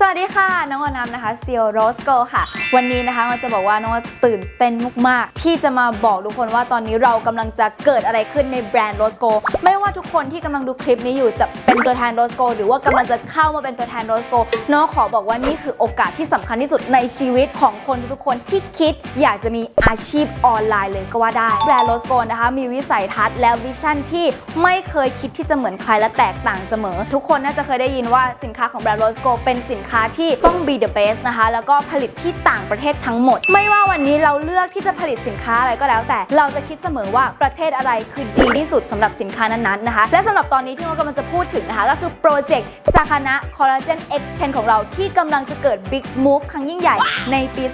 สวัสดีค่ะ น้องอนามนะคะเซียวโรสโกค่ะ วันนี้นะคะเราจะบอกว่าน้องตื่นเต้นมากๆ ที่จะมาบอกทุกคนว่าตอนนี้เรากำลังจะเกิดอะไรขึ้นในแบรนด์โรสโกไม่ว่าทุกคนที่กำลังดูคลิปนี้อยู่จะเป็นตัวแทนโรสโกหรือว่ากำลังจะเข้ามาเป็นตัวแทนโรสโกน้องขอบอกว่านี่คือโอกาสที่สำคัญที่สุดในชีวิตของคนทุกคนที่คิดอยากจะมีอาชีพออนไลน์เลยก็ว่าได้แบรนด์โรสโกนะคะมีวิสัยทัศน์และวิชั่นที่ไม่เคยคิดที่จะเหมือนใครและแตกต่างเสมอ ทุกคนน่าจะเคยได้ยินว่าสินค้าของแบรนด์โรสโกเป็นสินค้าที่ต้อง be the best นะคะ แล้วก็ผลิตที่ต่างประเทศทั้งหมด ไม่ว่าวันนี้เราเลือกที่จะผลิตสินค้าอะไรก็แล้ว แต่เราจะคิดเสมอว่าประเทศอะไรคือดีที่สุดสำหรับสินค้านั้นๆนะคะ และสำหรับตอนนี้ที่เรากำลังจะพูดถึงนะคะก็คือโปรเจกต์สาคานะคอลลาเจน X10 ของเราที่กำลังจะเกิด Big Move ครั้งยิ่งใหญ่ในปี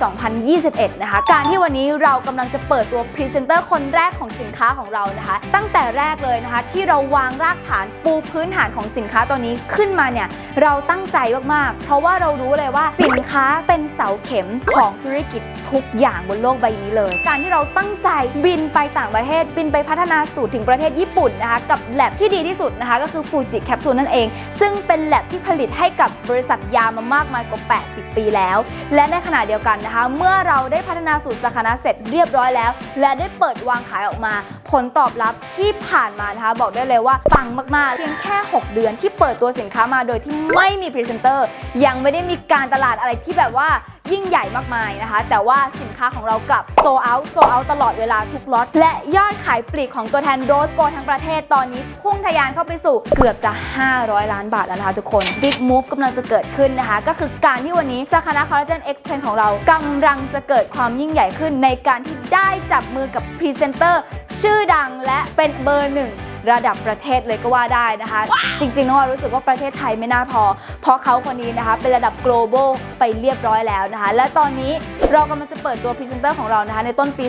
2021 นะคะ การที่วันนี้เรากำลังจะเปิดตัวพรีเซนเตอร์คนแรกของสินค้าของเรานะคะ ตั้งแต่แรกเลยนะคะ ที่เราวางรากฐานปูพื้นฐานของสินค้าตัวนี้ขึ้นมาเนี่ยเราตั้งใจมากๆเพราะว่าเรารู้เลยว่าสินค้าเป็นเสาเข็มของธุรกิจทุกอย่างบนโลกใบนี้เลย การที่เราตั้งใจบินไปต่างประเทศ บินไปพัฒนาสูตรถึงประเทศญี่ปุ่นนะคะกับแลบที่ดีที่สุดนะคะก็คือฟูจิแคปซูลนั่นเอง ซึ่งเป็นแลบที่ผลิตให้กับบริษัทยามามากมายกว่า 80 ปีแล้ว และในขณะเดียวกันนะคะ เมื่อเราได้พัฒนาสูตรสาคาเสร็จเรียบร้อยแล้ว และได้เปิดวางขายออกมา ผลตอบรับที่ผ่านมานะคะบอกได้เลยว่าปังมากๆ เพียงแค่ 6 เดือนที่เปิดตัวสินค้ามาโดยที่ไม่มีพรีเซนเตอร์ยังไม่ได้มีการตลาดอะไรที่แบบว่า ยิ่งใหญ่มากมายนะคะ แต่ว่าสินค้าของเรากลับโซเอาโซเอาตลอดเวลาทุกล็อต และยอดขายปลีกของตัวแทนโรสโกทั้งประเทศตอนนี้พุ่งทะยานเข้าไปสู่เกือบจะ 500 ล้านบาทแล้วนะคะทุกคน Big Move กำลังจะเกิดขึ้นนะคะ ก็คือการที่วันนี้สาขาคอลลาเจน X10 ของเรากำลังจะเกิดความยิ่งใหญ่ขึ้นในการที่ได้จับมือกับพรีเซนเตอร์ชื่อดังและเป็นเบอร์หนึ่ง ระดับประเทศเลยก็ว่าได้นะคะ จริงๆน้องว่ารู้สึกว่าประเทศไทยไม่น่าพอ เพราะเขาคนนี้นะคะเป็นระดับ global ไปเรียบร้อยแล้วนะคะ และตอนนี้ เรากำลังจะเปิดตัวพรีเซนเตอร์ของเรานะคะในต้นปี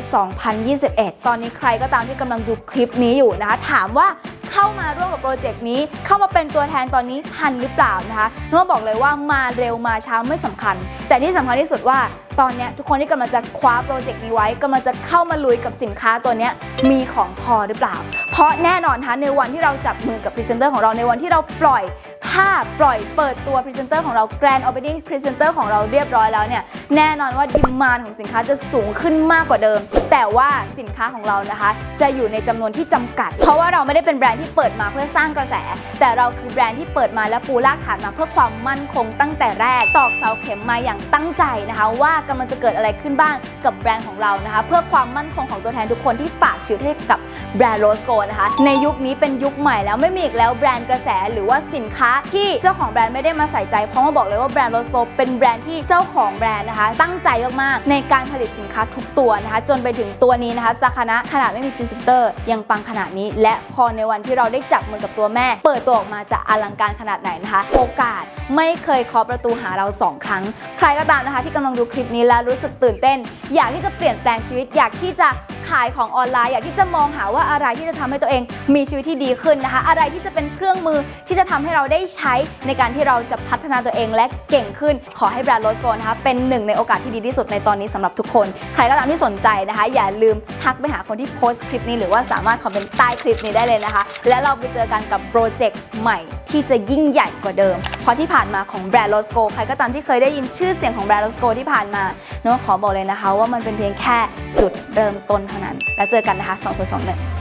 2021 ตอนนี้ใครก็ตามที่กำลังดูคลิปนี้อยู่นะคะ ถามว่าเข้ามาร่วมกับโปรเจกต์นี้ เข้ามาเป็นตัวแทนตอนนี้ทันหรือเปล่านะคะน้องบอกเลยว่ามาเร็วมาช้าไม่สำคัญ แต่ที่สำคัญที่สุดว่าตอนนี้ทุกคนที่กำลังจะคว้าโปรเจกต์นี้ไว้กำลังจะเข้ามาลุยกับสินค้าตัวนี้มีของพอหรือเปล่า เพราะแน่นอนนะคะในวันที่เราจับมือกับพรีเซนเตอร์ของเราในวันที่เราปล่อย ภาปล่อยเปิดตัวพรีเซนเตอร์ของเราแกรนด์โอเปนิ่งพรีเซนเตอร์ของเราเรียบร้อยแล้วเนี่ย แน่นอนว่าดิมานของสินค้าจะสูงขึ้นมากกว่าเดิม แต่ว่าสินค้าของเรานะคะ จะอยู่ในจำนวนที่จำกัด เพราะว่าเราไม่ได้เป็นแบรนด์ที่เปิดมาเพื่อสร้างกระแส แต่เราคือแบรนด์ที่เปิดมาและปูรากฐานมาเพื่อความมั่นคงตั้งแต่แรก ตอกเสาเข็มมาอย่างตั้งใจนะคะ ว่ากำลังจะเกิดอะไรขึ้นบ้างกับแบรนด์ของเรานะคะ เพื่อความมั่นคงของตัวแทนทุกคนที่ฝากชีวิตให้กับแบรนด์โรสโกนะคะในยุคนี้เป็นยุคใหม่แล้วไม่มีอีกแล้วแบรนด์กระแสหรือว่าสินค้าที่เจ้าของแบรนด์ไม่ได้มาใส่ใจ เพราะมาบอกเลยว่าแบรนด์โรสโกเป็นแบรนด์ที่เจ้าของแบรนด์นะคะ ตั้งใจมากๆในการผลิตสินค้าทุกตัวนะคะ จนไปถึงตัวนี้นะคะสาคานะขนาดไม่มีพรีเซนเตอร์ยังปังขนาดนี้ และพอในวันที่เราได้จับมือกับตัวแม่ เปิดตัวออกมาจะอลังการขนาดไหนนะคะ โอกาสไม่เคยเคาะประตูหาเราสองครั้ง ใครก็ตามนะคะ ที่กำลังดูคลิปนี้แล้วรู้สึกตื่นเต้น อยากที่จะเปลี่ยนแปลงชีวิตอยากที่จะ ขายของออนไลน์อยากที่จะมองหาว่าอะไรที่จะทำให้ตัวเองมีชีวิตที่ดีขึ้นนะคะ อะไรที่จะเป็นเครื่องมือที่จะทำให้เราได้ใช้ในการที่เราจะพัฒนาตัวเองและเก่งขึ้น ขอให้แบรนด์โรสโกนะคะเป็นหนึ่งในโอกาสที่ดีที่สุดในตอนนี้สำหรับทุกคน ใครก็ตามที่สนใจนะคะ อย่าลืมทักไปหาคนที่โพสต์คลิปนี้หรือว่าสามารถคอมเมนต์ใต้คลิปนี้ได้เลยนะคะ และเราไปเจอกันกับโปรเจกต์ใหม่ที่จะยิ่งใหญ่กว่าเดิม เพราะที่ผ่านมาของแบรนด์โรสโกใครก็ตามที่เคยได้ยินชื่อเสียงของแบรนด์โรสโกที่ผ่านมาเน้องขอบอกเลยนะคะ ว่ามันเป็นเพียงแค่จุดเริ่มต้นเท่านั้น แล้วเจอกันนะคะ2 0 2 1